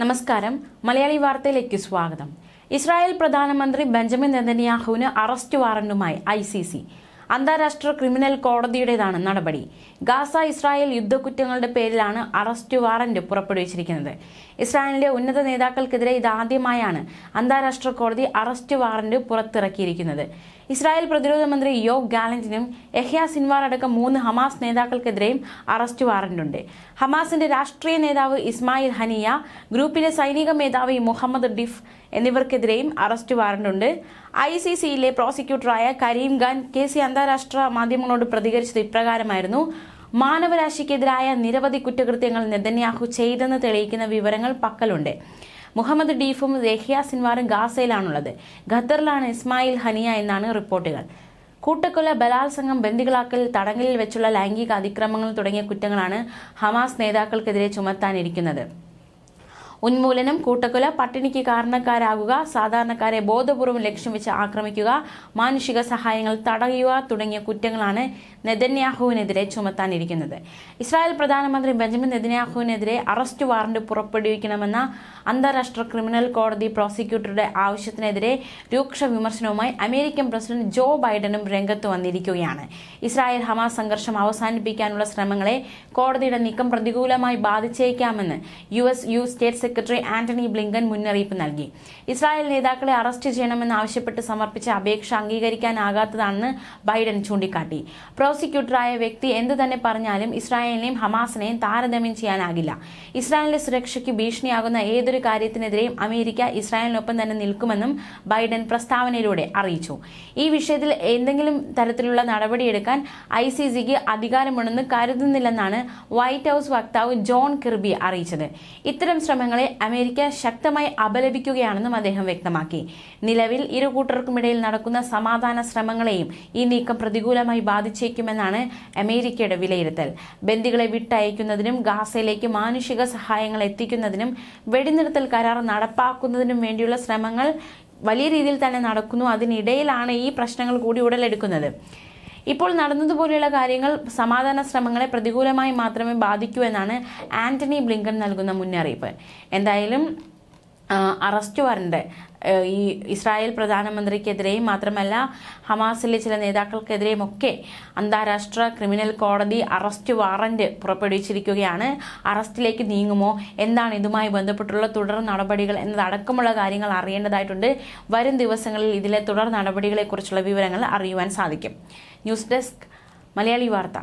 നമസ്കാരം. മലയാളി വാർത്തയിലേക്ക് സ്വാഗതം. ഇസ്രായേൽ പ്രധാനമന്ത്രി ബെഞ്ചമിൻ നെതന്യാഹുവിന് അറസ്റ്റ് വാറന്റുമായി ഐ സി സി. അന്താരാഷ്ട്ര ക്രിമിനൽ കോടതിയുടേതാണ് നടപടി. ഗാസ ഇസ്രായേൽ യുദ്ധക്കുറ്റങ്ങളുടെ പേരിലാണ് അറസ്റ്റ് വാറന്റ് പുറപ്പെടുവിച്ചിരിക്കുന്നത്. ഇസ്രായേലിന്റെ ഉന്നത നേതാക്കൾക്കെതിരെ ഇതാദ്യമായാണ് അന്താരാഷ്ട്ര കോടതി അറസ്റ്റ് വാറന്റ് പുറത്തിറക്കിയിരിക്കുന്നത്. ഇസ്രായേൽ പ്രതിരോധ മന്ത്രി യോ ഗാലന്റിനും എഹ്യ സിൻവാർ അടക്കം മൂന്ന് ഹമാസ് നേതാക്കൾക്കെതിരെയും അറസ്റ്റ് വാറന്റുണ്ട് ഹമാസിന്റെ രാഷ്ട്രീയ നേതാവ് ഇസ്മായിൽ ഹനിയ ഗ്രൂപ്പിലെ സൈനിക മേധാവി മുഹമ്മദ് ഡിഫ് എന്നിവർക്കെതിരെയും അറസ്റ്റ് വാറന്റുണ്ട് ഐ സി സിയിലെ പ്രോസിക്യൂട്ടറായ കരീം ഖാൻ കെ സി അന്താരാഷ്ട്ര മാധ്യമങ്ങളോട് പ്രതികരിച്ചത് ഇപ്രകാരമായിരുന്നു. മാനവരാശിക്കെതിരായ നിരവധി കുറ്റകൃത്യങ്ങൾ നെതന്യാഹു ചെയ്തെന്ന് തെളിയിക്കുന്ന വിവരങ്ങൾ പക്കലുണ്ട്. മുഹമ്മദ് ഡീഫും രഹ്യ സിൻവാറും ഗാസയിലാണുള്ളത്. ഖത്തറിലാണ് ഇസ്മായിൽ ഹനിയ എന്നാണ് റിപ്പോർട്ടുകൾ. കൂട്ടക്കൊല ബലാത്സംഗം ബന്ദികളാക്കൽ തടങ്കലിൽ വെച്ചുള്ള ലൈംഗിക അതിക്രമങ്ങൾ തുടങ്ങിയ കുറ്റങ്ങളാണ് ഹമാസ് നേതാക്കൾക്കെതിരെ ചുമത്താനിരിക്കുന്നത്. ഉന്മൂലനം കൂട്ടക്കൊല പട്ടിണിക്ക് കാരണക്കാരാകുക സാധാരണക്കാരെ ബോധപൂർവം ലക്ഷ്യം വെച്ച് ആക്രമിക്കുക മാനുഷിക സഹായങ്ങൾ തടയുക തുടങ്ങിയ കുറ്റങ്ങളാണ് നെതന്യാഹുവിനെതിരെ ചുമത്താനിരിക്കുന്നത്. ഇസ്രായേൽ പ്രധാനമന്ത്രി ബെഞ്ചമിൻ നെതന്യാഹുവിനെതിരെ അറസ്റ്റ് വാറന്റ് പുറപ്പെടുവിക്കണമെന്ന അന്താരാഷ്ട്ര ക്രിമിനൽ കോടതി പ്രോസിക്യൂട്ടറുടെ ആവശ്യത്തിനെതിരെ രൂക്ഷ വിമർശനവുമായി അമേരിക്കൻ പ്രസിഡന്റ് ജോ ബൈഡനും രംഗത്ത് വന്നിരിക്കുകയാണ്. ഇസ്രായേൽ ഹമാസ് സംഘർഷം അവസാനിപ്പിക്കാനുള്ള ശ്രമങ്ങളെ കോടതിയുടെ നീക്കം പ്രതികൂലമായി ബാധിച്ചേക്കാമെന്ന് U S U state secretary Antony Blinken മുന്നറിയിപ്പ് നൽകി. ഇസ്രായേൽ നേതാക്കളെ അറസ്റ്റ് ചെയ്യണമെന്ന് ആവശ്യപ്പെട്ട് സമർപ്പിച്ച അപേക്ഷ അംഗീകരിക്കാനാകാത്തതാണെന്ന് ബൈഡൻ ചൂണ്ടിക്കാട്ടി. പ്രോസിക്യൂട്ടറായ വ്യക്തി എന്തു തന്നെ പറഞ്ഞാലും ഇസ്രായേലിനെയും ഹമാസിനെയും താരതമ്യം ചെയ്യാനാകില്ല. ഇസ്രായേലിന്റെ സുരക്ഷയ്ക്ക് ഭീഷണിയാകുന്ന ഏതൊരു കാര്യത്തിനെതിരെയും അമേരിക്ക ഇസ്രായേലിനൊപ്പം തന്നെ നിൽക്കുമെന്നും ബൈഡൻ പ്രസ്താവനയിലൂടെ അറിയിച്ചു. ഈ വിഷയത്തിൽ എന്തെങ്കിലും തരത്തിലുള്ള നടപടിയെടുക്കാൻ ഐ സി സിക്ക് അധികാരമുണ്ടെന്ന് കരുതുന്നില്ലെന്നാണ് വൈറ്റ് ഹൌസ് വക്താവ് ജോൺ കിർബി അറിയിച്ചത്. ഇത്തരം ശ്രമങ്ങളെ അമേരിക്ക ശക്തമായി അപലപിക്കുകയാണെന്നും അദ്ദേഹം വ്യക്തമാക്കി. നിലവിൽ ഇരു കൂട്ടർക്കുമിടയിൽ നടക്കുന്ന സമാധാന ശ്രമങ്ങളെയും ഈ നീക്കം പ്രതികൂലമായി ബാധിച്ചേക്കുമെന്നാണ് അമേരിക്കയുടെ വിലയിരുത്തൽ. ബന്ദികളെ വിട്ടയക്കുന്നതിനും ഗാസയിലേക്ക് മാനുഷിക സഹായങ്ങൾ എത്തിക്കുന്നതിനും വെടിനിർത്തൽ കരാർ നടപ്പാക്കുന്നതിനും വേണ്ടിയുള്ള ശ്രമങ്ങൾ വലിയ രീതിയിൽ തന്നെ നടക്കുന്നു. അതിനിടയിലാണ് ഈ പ്രശ്നങ്ങൾ കൂടി ഉടലെടുക്കുന്നത്. ഇപ്പോൾ നടന്നതുപോലെയുള്ള കാര്യങ്ങൾ സമാധാന ശ്രമങ്ങളെ പ്രതികൂലമായി മാത്രമേ ബാധിക്കൂ എന്നാണ് ആന്റണി ബ്ലിങ്കൺ നൽകുന്ന മുന്നറിയിപ്പ്. എന്തായാലും അറസ്റ്റ് വാറണ്ട്. ഈ ഇസ്രായേൽ പ്രധാനമന്ത്രിക്കെതിരെയും മാത്രമല്ല ഹമാസിലെ ചില നേതാക്കൾക്കെതിരെയും ഒക്കെ അന്താരാഷ്ട്ര ക്രിമിനൽ കോടതി അറസ്റ്റ് വാറന്റ് പുറപ്പെടുവിച്ചിരിക്കുകയാണ്. അറസ്റ്റിലേക്ക് നീങ്ങുമോ? എന്താണ് ഇതുമായി ബന്ധപ്പെട്ടുള്ള തുടർ നടപടികൾ എന്നതടക്കമുള്ള കാര്യങ്ങൾ അറിയേണ്ടതായിട്ടുണ്ട്. വരും ദിവസങ്ങളിൽ ഇതിലെ തുടർ നടപടികളെക്കുറിച്ചുള്ള വിവരങ്ങൾ അറിയുവാൻ സാധിക്കും. ന്യൂസ് ഡെസ്ക് മലയാളി വാർത്ത.